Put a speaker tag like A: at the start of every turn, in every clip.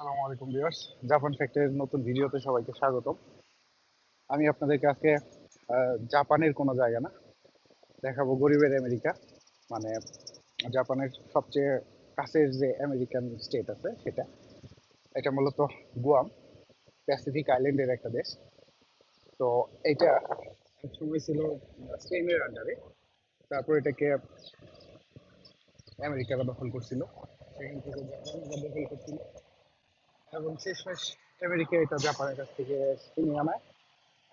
A: আসসালামু আলাইকুম, viewers. Japan ফ্যাক্টরির নতুন ভিডিওতে সবাইকে স্বাগতম। আমি আপনাদেরকে আজকে জাপানের কোনো জায়গা না, দেখাবো গরিবের আমেরিকা। মানে জাপানের সবচেয়ে কাছের যে আমেরিকান স্টেট আছে সেটা, এটা মূলত গুয়াম, প্যাসিফিক আইল্যান্ডের একটা দেশ। তো এটা সময় ছিল স্পেনের আন্ডারে, তারপর এটাকে আমেরিকারা দখল করছিল। সেখান থেকে জাপানিরা দখল করছিল। এবং শেষমেশ আমেরিকা এটা জাপানের কাছ থেকে কিনে আনায়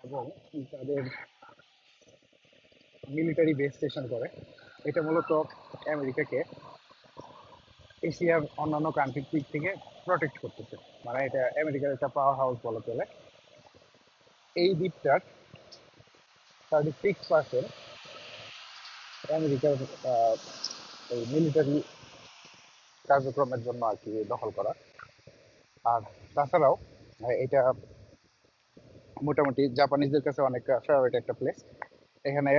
A: এবং তাদের মিলিটারি বেস স্টেশন করে। এটা মূলত আমেরিকাকে এশিয়ার অন্যান্য কান্ট্রির দিক থেকে প্রোটেক্ট করতেছে। মানে এটা আমেরিকার একটা পাওয়ার হাউস বলা চলে। এই দ্বীপটার থার্টি সিক্স পার্সেন্ট আমেরিকার মিলিটারি কার্যক্রমের জন্য আর কি দখল করা। আর তাছাড়াও এটা মোটামুটি জাপানিজদের কাছে অনেক ফেভারিট একটা প্লেস এখানে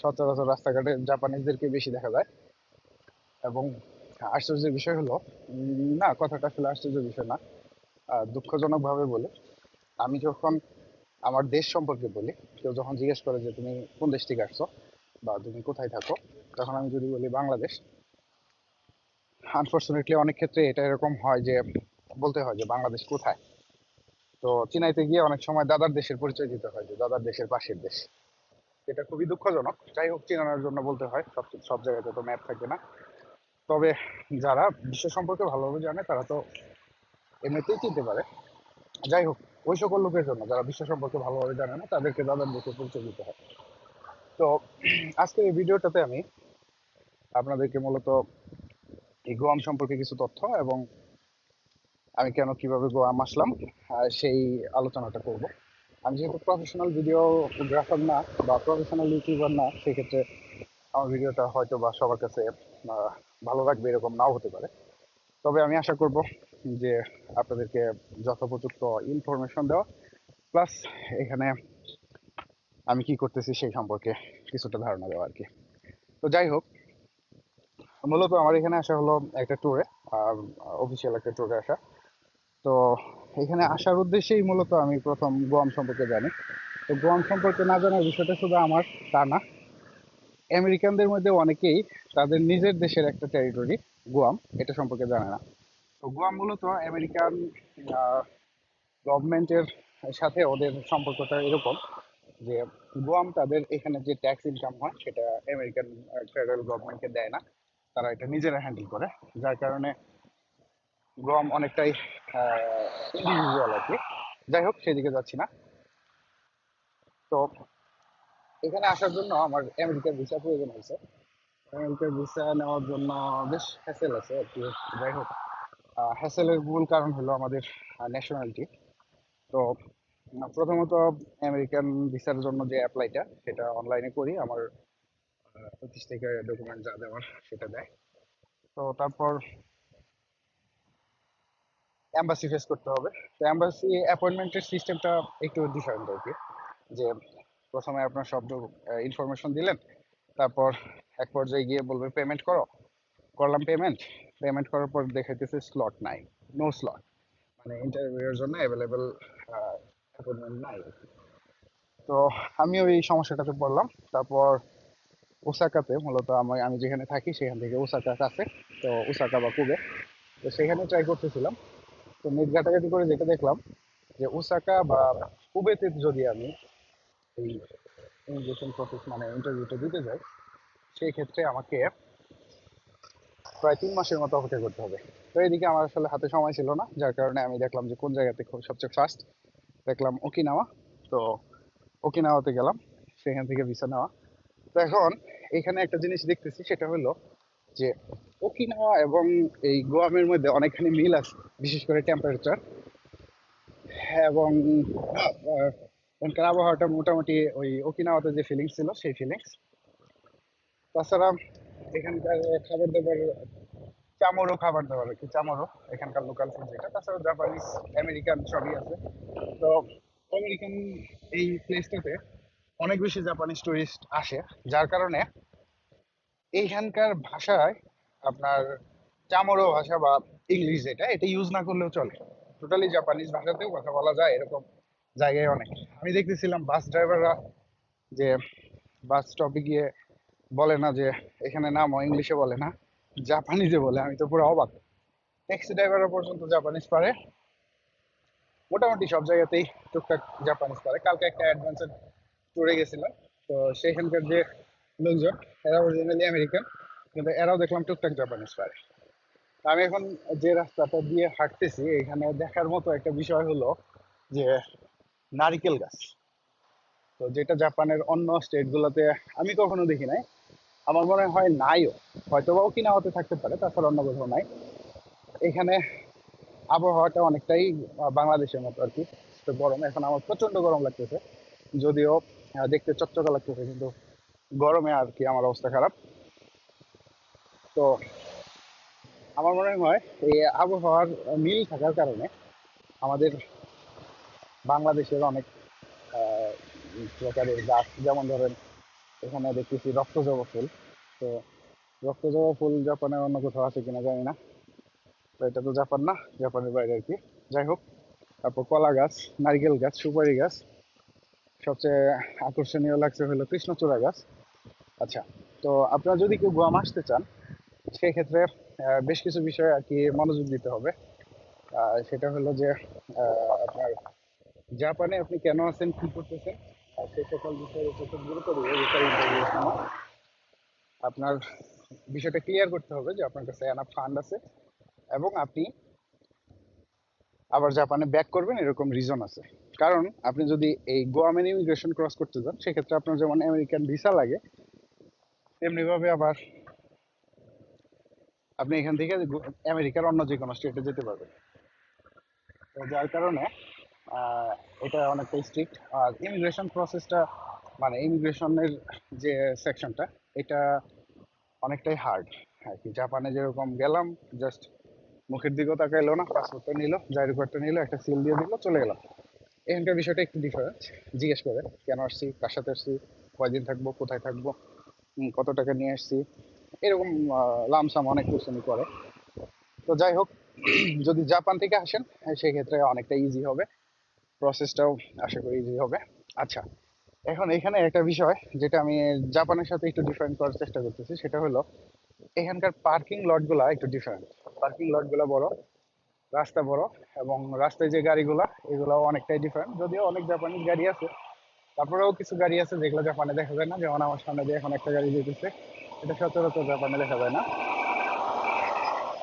A: সচরাচর রাস্তাঘাটে জাপানিজদেরকে বেশি দেখা যায়। এবং আশ্চর্যের বিষয় হলো না, কথাটা আসলে আশ্চর্যের বিষয় না দুঃখজনকভাবে বলি, আমি যখন আমার দেশ সম্পর্কে বলি, কেউ যখন জিজ্ঞেস করে যে তুমি কোন দেশ থেকে আসছো বা তুমি কোথায় থাকো, তখন আমি যদি বলি বাংলাদেশ। আনফর্চুনেটলি অনেক ক্ষেত্রে এটা এরকম হয় যে বলতে হয় যে বাংলাদেশ কোথায়? তো চিনাইতে গিয়ে অনেক সময় দাদার দেশের পরিচয় দিতে হয় যে দাদার দেশের পাশের দেশ। এটা খুবই দুঃখজনক। যাই হোক, চিনানোর জন্য বলতে হয়, সব সব জায়গাতে তো ম্যাপ থাকে না। তবে যারা বিশ্ব সম্পর্কে ভালোভাবে জানে, তারা তো এমনিতেই চিনতে পারে। যাই হোক, ওই সকল লোকের জন্য, যারা বিশ্ব সম্পর্কে ভালোভাবে জানে না, তাদেরকে দাদার দেশের পরিচয় দিতে হয়। তো আজকের এই ভিডিওটাতে আমি আপনাদেরকে মূলত এই গোয়াম সম্পর্কে কিছু তথ্য এবং আমি কেন কীভাবে গোয়াম আসলাম সেই আলোচনাটা করব। আমি যেহেতু প্রফেশনাল ভিডিওগ্রাফার না বা প্রফেশনাল ইউটিউবার না, সেক্ষেত্রে আমার ভিডিওটা হয়তো বা সবার কাছে ভালো লাগবে এরকম নাও হতে পারে। তবে আমি আশা করব যে আপনাদেরকে যথোপযুক্ত ইনফরমেশন দেওয়া প্লাস এখানে আমি কি করতেছি সেই সম্পর্কে কিছুটা ধারণা দেওয়া আর কি। তো যাই হোক, মূলত আমার এখানে আসা হলো একটা ট্যুরে অফিসিয়াল একটা ট্যুরে আসা। তো এখানে আসার উদ্দেশ্যেই মূলত আমি প্রথম গোয়াম সম্পর্কে জানি। তো গোয়াম সম্পর্কে না জানার বিষয়টা শুধু আমার, তা না। আমেরিকানদের মধ্যে অনেকেই তাদের নিজের দেশের একটা টেরিটরি গোয়াম, এটা সম্পর্কে জানে না। তো গোয়াম মূলত আমেরিকান গভর্নমেন্টের সাথে ওদের সম্পর্কটা এরকম যে গোয়াম তাদের এখানে যে ট্যাক্স ইনকাম হয়, সেটা আমেরিকান ফেডারেল গভর্নমেন্টকে দেয় না। তারা এটা নিজেরা হ্যান্ডেল করে। যার কারণে গোয়াম অনেকটাই ইন্ডিভিজুয়াল আর কি। যাই হোক, সেদিকে যাচ্ছি না। তো, এখানে আসার জন্য আমার আমেরিকার ভিসা প্রয়োজন হয়েছে। আমেরিকার ভিসা নেওয়ার জন্য বেশ হ্যাসেল আছে আর কি। যাই হোক হ্যাসেলের মূল কারণ হলো আমাদের ন্যাশনালিটি তো, প্রথমত আমেরিকান ভিসার জন্য যে অ্যাপ্লাইটা সেটা অনলাইনে করি। আমার অফিস থেকে ডকুমেন্ট যা দেওয়ার, সেটা দেয়। তো, তারপর এম্বাসি ফেস করতে হবে। তো এম্বাসি অ্যাপয়েন্টমেন্টের সিস্টেমটা একটু ডিফারেন্ট আর কি। যে প্রথমে আপনার সব ইনফরমেশন দিলেন, তারপর এক পর্যায়ে গিয়ে বলবে পেমেন্ট করো। করলাম পেমেন্ট পেমেন্ট করার পর দেখাইতেছে স্লট নাই নো স্লট মানে ইন্টারভিউয়ের জন্য অ্যাভেলেবেল অ্যাপয়েন্টমেন্ট নাই তো আমিও এই সমস্যাটাতে পড়লাম। তারপর ওসাকাতে মূলত আমি আমি যেখানে থাকি, সেখান থেকে ওসাকা কাছে। তো ওসাকা বা কুবে। তো সেখানে ট্রাই করতেছিলাম। তো নেট ঘাটাঘাটি করে যেটা দেখলাম, যে ওসাকা বা কুবেতে যদি আমি এই ইমিগ্রেশন প্রসেস মানে ইন্টারভিউটা দিতে যাই, সেই ক্ষেত্রে আমাকে প্রায় তিন মাসের মতো অপেক্ষা করতে হবে। তো এদিকে আমার আসলে হাতে সময় ছিল না, যার কারণে আমি দেখলাম যে কোন জায়গাতে সবচেয়ে ফার্স্ট দেখলাম ওকিনাওয়া। তো ওকিনাওয়াতে গেলাম, সেখান থেকে ভিসা নেওয়া। তো এখন এখানে একটা জিনিস দেখতেছি, সেটা হলো যে ওকিনাওয়া এবং এই গোয়ামের মধ্যে অনেকখানি মিল আছে, বিশেষ করে টেম্পারেচার এবং এখানকার আবহাওয়াটা মোটামুটি ওই ওকিনাওয়াতে যে ফিলিংস ছিল, সেই ফিলিংস তাছাড়া এখানকার খাবার দাবার চামরো খাবার দাবার কি চামরো এখানকার লোকাল ফুড যেটা। তাছাড়া জাপানিজ আমেরিকান সবই আছে। তো আমেরিকান এই প্লেসটাতে অনেক বেশি জাপানিজ টুরিস্ট আসে, যার কারণে এইখানকার ভাষায় আপনার চামরো ভাষা বা ইংলিশ যেটা, এটা ইউজ না করলেও চলে। টোটালি জাপানিজ ভাষাতেও কথা বলা যায় এরকম জায়গায় অনেক। আমি দেখতেছিলাম বাস ড্রাইভাররা যে বাস স্টপে গিয়ে বলে না যে, এখানে নামো ইংলিশে বলে না জাপানিজে বলে। আমি তো পুরো অবাক। ট্যাক্সি ড্রাইভাররা পর্যন্ত জাপানিজ পারে। মোটামুটি সব জায়গাতেই টুকটাক জাপানিজ পারে। কালকে একটা অ্যাডভেঞ্চার ট্যুরে গেছিলাম। তো সেখানকার যে লোকজন, এরা অরিজিনালি আমেরিকান কিন্তু এরাও দেখলাম টুকটাক জাপানিজ পারে। আমি এখন যে রাস্তাটা দিয়ে হাঁটতেছি, এখানে দেখার মতো একটা বিষয় হলো যে নারিকেল গাছ। তো যেটা জাপানের অন্য স্টেট গুলোতে আমি কখনো দেখি নাই। আমার মনে হয় নাইও। হয়তো কিনা হতে থাকতে পারে তাছাড়া অন্য কোথাও নাই। এখানে আবহাওয়াটা অনেকটাই বাংলাদেশের মতো আর কি। গরম, এখন আমার প্রচণ্ড গরম লাগতেছে। যদিও দেখতে চকচকা লাগতেছে, কিন্তু গরমে আর কি আমার অবস্থা খারাপ। তো আমার মনে হয় এই আবহাওয়ার মিল থাকার কারণে আমাদের বাংলাদেশের অনেক প্রকারের গাছ, যেমন ধরেন এখানে দেখতেছি রক্তজবা ফুল। তো রক্তজবা ফুল জাপানের অন্য কোথাও আছে কিনা জানি না। তো এটা তো জাপান না, জাপানের বাইরে আর কি। যাই হোক, তারপর কলা গাছ, নারকেল গাছ, সুপারি গাছ, সবচেয়ে আকর্ষণীয় লাগছে হলো কৃষ্ণচূড়া গাছ। আচ্ছা তো আপনারা যদি কেউ গুয়াম আসতে চান সেক্ষেত্রে আহ, বেশ কিছু বিষয়ে আর কি মনোযোগ দিতে হবে। সেটা হলো যে আপনার জাপানে আপনি কেন আছেন কি করতেছেন? সেই সকল বিষয়ের উপর খুব গুরুত্ব সময় আপনার বিষয়টা ক্লিয়ার করতে হবে যে আপনার কাছে এনাফ ফান্ড আছে এবং আপনি আবার জাপানে ব্যাক করবেন এরকম রিজন আছে। কারণ আপনি যদি এই গোয়ামেন ইমিগ্রেশন ক্রস করতে যান সেক্ষেত্রে আপনার যেমন আমেরিকান ভিসা লাগে তেমনি ভাবে আবার আপনি এখান থেকে আমেরিকার অন্য যে কোনো স্টেটে যেতে পারবেন। তো যার কারণে এটা অনেকটা স্ট্রিক্ট আর ইমিগ্রেশন প্রসেসটা মানে ইমিগ্রেশনের যে সেকশনটা এটা অনেকটাই হার্ড আর কি, জাপানে যেরকম গেলাম জাস্ট মুখের দিকেও তাকাইলো না পাসপোর্টটা নিল, জারি কার্ডটা নিল, একটা সিল দিয়ে দিল, চলে গেলাম এখানকার বিষয়টা একটু ডিফারেন্ট জিজ্ঞেস করে কেন আসছি, কার সাথে আসছি, কয়দিন থাকব, কোথায় থাকব কত টাকা নিয়ে আসছি এরকম লামসাম অনেক কোশ্চেনই করে। তো যাই হোক, যদি জাপান থেকে আসেন সেক্ষেত্রে অনেকটা ইজি হবে। প্রসেসটাও আশা করি ইজি হবে। আচ্ছা এখন এখানে একটা বিষয় যেটা আমি জাপানের সাথে একটু ডিফারেন্ট করার চেষ্টা করতেছি, সেটা হলো এখানকার পার্কিং লটগুলা একটু ডিফারেন্ট পার্কিং লটগুলা বড়, রাস্তা বড়, এবং রাস্তায় যে গাড়িগুলা এগুলো অনেকটাই ডিফারেন্ট যদিও অনেক জাপানিজ গাড়ি আছে, তারপরেও কিছু গাড়ি আছে যেগুলো জাপানে দেখা যায় না। যেমন আমার সামনে দিয়ে এখন একটা গাড়ি যেতেছে। এটা সচরাচর জাপানে দেখা যায় না।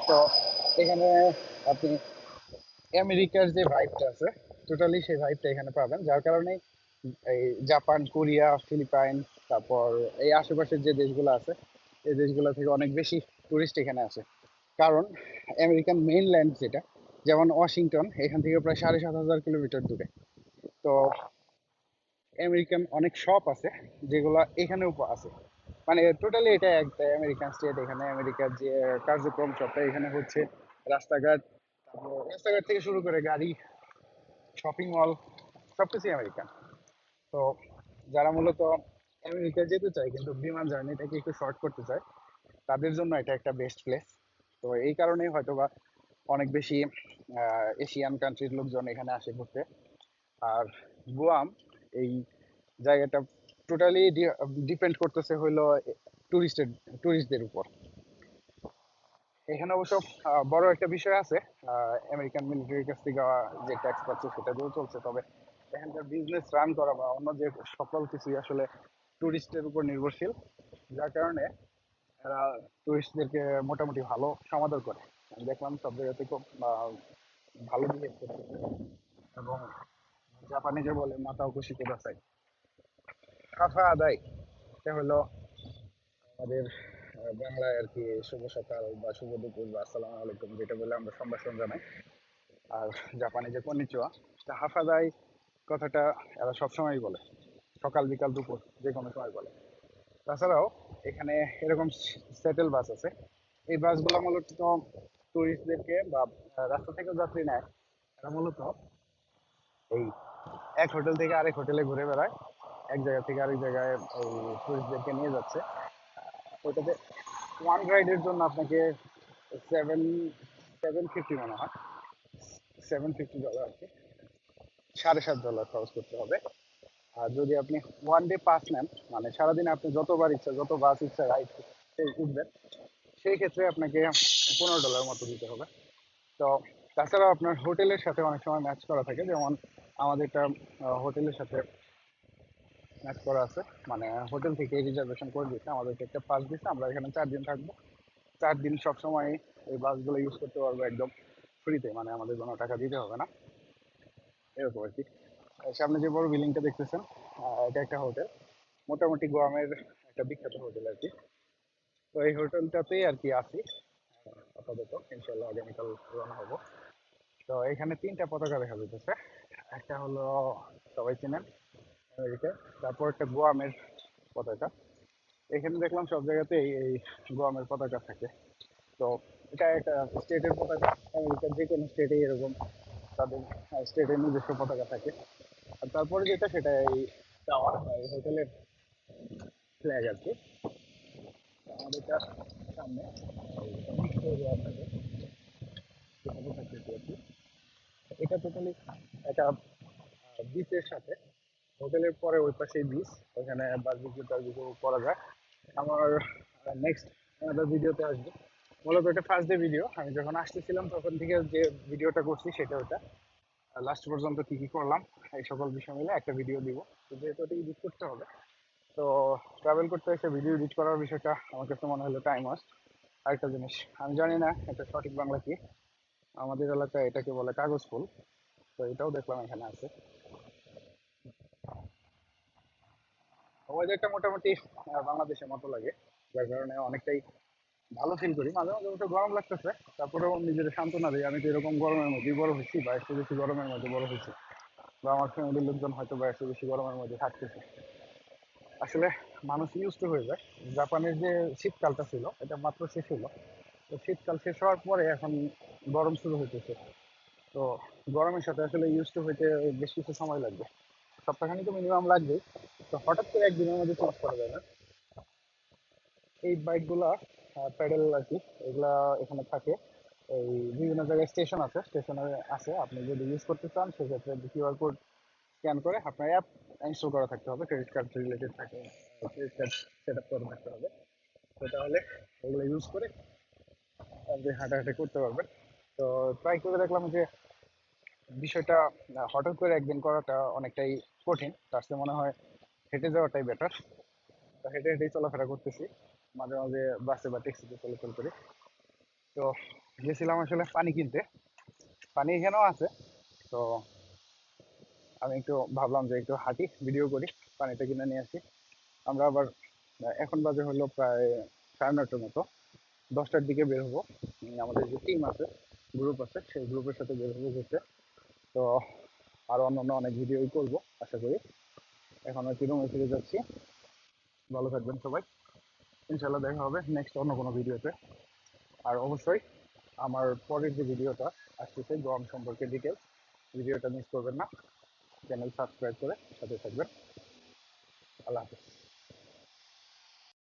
A: তো এখানে আপনি আমেরিকার যে ভাইবটা আছে টোটালি সেই ভাইবটা এখানে পাবেন। যার কারণে এই জাপান, কোরিয়া, ফিলিপাইন, তারপর এই আশেপাশের যে দেশগুলো আছে, এই দেশগুলো থেকে অনেক বেশি টুরিস্ট এখানে আসে। কারণ আমেরিকান মেইনল্যান্ড যেটা, যেমন ওয়াশিংটন, এখান থেকে প্রায় সাড়ে সাত হাজার কিলোমিটার দূরে। তো আমেরিকান অনেক শপ আছে, যেগুলো এখানেও আছে। মানে টোটালি এটা একটা আমেরিকান স্টেট এখানে আমেরিকার যে কার্যক্রম সবটা এখানে হচ্ছে, রাস্তাঘাট, তারপর রাস্তাঘাট থেকে শুরু করে গাড়ি শপিং মল সবকিছুই আমেরিকান তো যারা মূলত আমেরিকা যেতে চায় কিন্তু বিমান জার্নিটাকে একটু শর্ট করতে চায়, তাদের জন্য এটা একটা বেস্ট প্লেস তো এই কারণেই হয়তোবা অনেক বেশি এশিয়ান কান্ট্রির লোকজন এখানে আসে ঘুরতে। আর গুয়াম, এই জায়গাটা টোটালি ডিপেন্ড করতেছে হইল টুরিস্টের টুরিস্টদের উপর। এখানে অবশ্য বড় একটা বিষয় আছে। আমেরিকান মিলিটারির কাছ থেকে যে ট্যাক্স পাচ্ছে সেটা দিয়েও চলছে। তবে এখানকার বিজনেস রান করা বা অন্য যে সকল কিছুই আসলে টুরিস্টের উপর নির্ভরশীল, যার কারণে এরা টুরিস্টদেরকে মোটামুটি ভালো সমাদর করে। দেখলাম সব জায়গাতে খুব ভালো বিহেভ করতেছে। এবং জাপানে যে বলে মাথাও খুশি কোদাসাই কাফা আদায়, এটা হলো আমাদের বাংলায় আর কি শুভ সকাল বা শুভ দুপুর বা আসসালামু আলাইকুম যেটা বলে আমরা সম্ভাষণ জানাই আর জাপানে যে কনিচুয়া সেটা হাফাদাই কথাটা এরা সবসময় বলে, সকাল, বিকাল, দুপুর, যে কোনো সময় বলে। তাছাড়াও এখানে এরকম সেটেল বাস আছে। এই বাসগুলো মূলত টুরিস্টদেরকে বা রাস্তা থেকে যাত্রী নেয়। এরা মূলত এই এক হোটেল থেকে আরেক হোটেলে ঘুরে বেড়ায়। এক জায়গা থেকে আরেক জায়গায় এই টুরিস্টদেরকে নিয়ে যাচ্ছে। ওইটাতে ওয়ান রাইডের জন্য আপনাকে সেভেন সেভেন ফিফটি মনে হয়। সেভেন ফিফটি ডলার আর কি। সাড়ে সাত ডলার খরচ করতে হবে। আর যদি আপনি ওয়ান ডে পাস নেন মানে সারাদিনে আপনি যতবার ইচ্ছা, যত বাস ইচ্ছা রাইড উঠবেন, সেই ক্ষেত্রে আপনাকে পনেরো ডলার মতো দিতে হবে। তো তাছাড়াও আপনার হোটেলের সাথে অনেক সময় ম্যাচ করা থাকে। যেমন আমাদেরটা হোটেলের সাথে ম্যাচ করা আছে। মানে হোটেল থেকে রিজার্ভেশন করে দিচ্ছে আমাদেরকে একটা পাস দিচ্ছে আমরা এখানে চার দিন থাকব। চার দিন সবসময় এই বাসগুলো ইউজ করতে পারব একদম ফ্রিতে মানে আমাদের কোনো টাকা দিতে হবে না। এরকম আর কি। সামনে যে বড় বিল্ডিংটা দেখতেছেন এটা একটা হোটেল মোটামুটি গোয়ামের একটা বিখ্যাত হোটেল আর কি। তো এই হোটেলটাতেই আর কি আছি। আপাতত ইনশাল্লাহ আগামীকাল রওনা হব। তো এখানে তিনটা পতাকা দেখা যেতেছে একটা হলো, সবাই চেনেন আমেরিকা তারপর একটা গোয়ামের পতাকা। এখানে দেখলাম সব জায়গাতেই এই গোয়ামের পতাকা থাকে। তো এটা একটা স্টেটের পতাকা। আমেরিকার যে কোনো স্টেটেই এরকম তাদের স্টেটের নিজস্ব পতাকা থাকে। আর তারপরে যেটা, সেটা এই টাওয়ার এই হোটেলের ফ্ল্যাগ আর কি। আমাদেরটা সামনে এটা টোটালি একটা বিচের সাথে হোটেলের পরে ওই পাশে বিচ ওখানে করা যায়। আমার নেক্সট আমাদের ভিডিওতে আসবে। মূলত এটা ফার্স্ট ডে ভিডিও আমি যখন আসতেছিলাম তখন থেকে যে ভিডিওটা করছি সেটা ওটা লাস্ট পর্যন্ত কি কি করলাম, এই সকল বিষয় মিলে একটা ভিডিও দিব। যেহেতু ওটা এডিট করতে হবে, তো ট্রাভেল করতে এসে ভিডিও এডিট করার বিষয়টা আমার কাছে মনে হলো টাইম ওয়েস্ট আরেকটা জিনিস, আমি জানি না এটা সঠিক বাংলা কি। আমাদের এলাকায় এটাকে বলে কাগজ ফুল, তো এটাও দেখলাম এখানে আছে। ওয়েদারটা মোটামুটি বাংলাদেশের মতো লাগে, যার কারণে অনেকটাই ভালো ফিল করি। মাঝে মাঝে একটু গরম লাগতেছে, তারপরেও নিজের সান্ত্বনা দিই। আমি তো এরকম গরমের মধ্যেই বড় হয়েছি, বা একটু বেশি গরমের মধ্যে বড় হয়েছি। বা আমার ফ্যামিলির লোকজন হয়তো বা একটু বেশি গরমের মধ্যে থাকতেছে। আসলে মানুষ ইউজ টু হয়ে যায়। জাপানের যে শীতকালটা ছিল, এটা মাত্র শেষ হলো। তো শীতকাল শেষ হওয়ার পরে এখন গরম শুরু হইতেছে। তো গরমের সাথে আসলে ইউজ টু হইতে বেশ কিছু সময় লাগবে। সপ্তাহখানি তো মিনিমাম লাগবে। তো হঠাৎ করে একদিনের মধ্যে চেঞ্জ করা যায় না। এই বাইকগুলা প্যাডেল আর কি, এগুলা এখানে থাকে। এই বিভিন্ন জায়গায় স্টেশন আছে স্টেশনে আছে। আপনি যদি ইউজ করতে চান, সেক্ষেত্রে কিউআর কোড স্ক্যান করে আপনার অ্যাপ ইনস্টল করা থাকতে হবে। ক্রেডিট কার্ড রিলেটেড থাকে। ক্রেডিট কার্ড সেট আপ করা থাকতে হবে। তো তাহলে ওগুলো ইউজ করে আপনি হাঁটাহাঁটি করতে পারবেন। তো ট্রাই করে দেখলাম যে বিষয়টা হঠাৎ করে একদিন করাটা অনেকটাই কঠিন। তার চেয়ে মনে হয় হেঁটে যাওয়াটাই বেটার তো হেঁটে হেঁটেই চলাফেরা করতেছি। মাঝে মাঝে বাসে বা ট্যাক্সিতে চলাচল করি। তো গেছিলাম আসলে পানি কিনতে। পানি এখানেও আছে। তো আমি একটু ভাবলাম যে একটু হাঁটি ভিডিও করি, পানিটা কিনে নিয়ে আসি। আমরা আবার এখন বাজে হলো প্রায় সাড়ে নটার মতো। দশটার দিকে বের হব। আমাদের যে টিম আছে গ্রুপ আছে, সেই গ্রুপের সাথে বের হব ঘুরতে। তো আরও অন্যান্য অনেক ভিডিওই করব, আশা করি। এখন আর কি রুমে ফিরে যাচ্ছি। ভালো থাকবেন সবাই। ইনশাল্লাহ দেখা হবে নেক্সট অন্য কোনো ভিডিওতে আর অবশ্যই আমার পরের যে ভিডিওটা আসতেছে গম সম্পর্কে ডিটেলস ভিডিওটা মিস করবেন না। চ্যানেল সাবস্ক্রাইব করে সাথে থাকবেন। আল্লাহ হাফিজ।